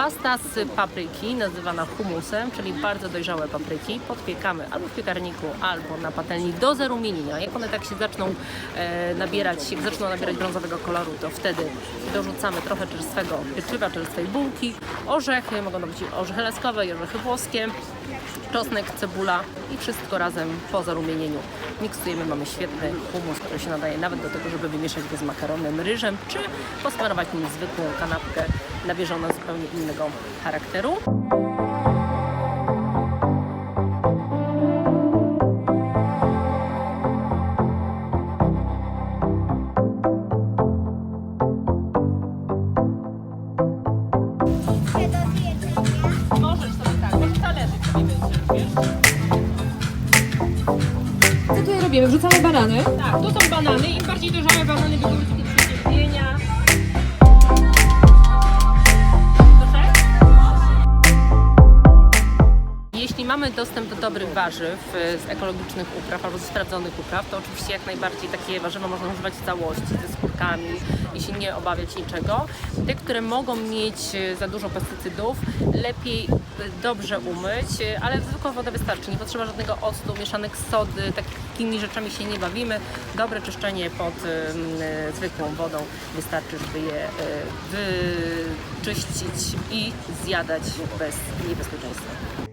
Pasta z papryki, nazywana humusem, czyli bardzo dojrzałe papryki, podpiekamy albo w piekarniku, albo na patelni do zarumienienia. Jak one tak się zaczną e, nabierać, jak zaczną nabierać brązowego koloru, to wtedy dorzucamy trochę czerstwego pieczywa, czerstwej bułki, orzechy, mogą to być orzechy laskowe orzechy włoskie, czosnek, cebula i wszystko razem po zarumienieniu. Miksujemy, mamy świetny humus, który się nadaje nawet do tego, żeby wymieszać go z makaronem, ryżem, czy posmarować nim zwykłą kanapkę. Nabierze zupełnie innego charakteru. Robimy? Wrzucamy banany. Tak, to są banany. Im bardziej dojrzałe banany mamy dostęp do dobrych warzyw y, z ekologicznych upraw albo ze sprawdzonych upraw, to oczywiście jak najbardziej takie warzywa można używać w całości, ze skórkami i się nie obawiać niczego. Te, które mogą mieć y, za dużo pestycydów, lepiej y, dobrze umyć, ale zwykła woda wystarczy. Nie potrzeba żadnego octu, mieszanek sody, takimi rzeczami się nie bawimy. Dobre czyszczenie pod zwykłą wodą wystarczy, żeby je wyczyścić i zjadać bez niebezpieczeństwa.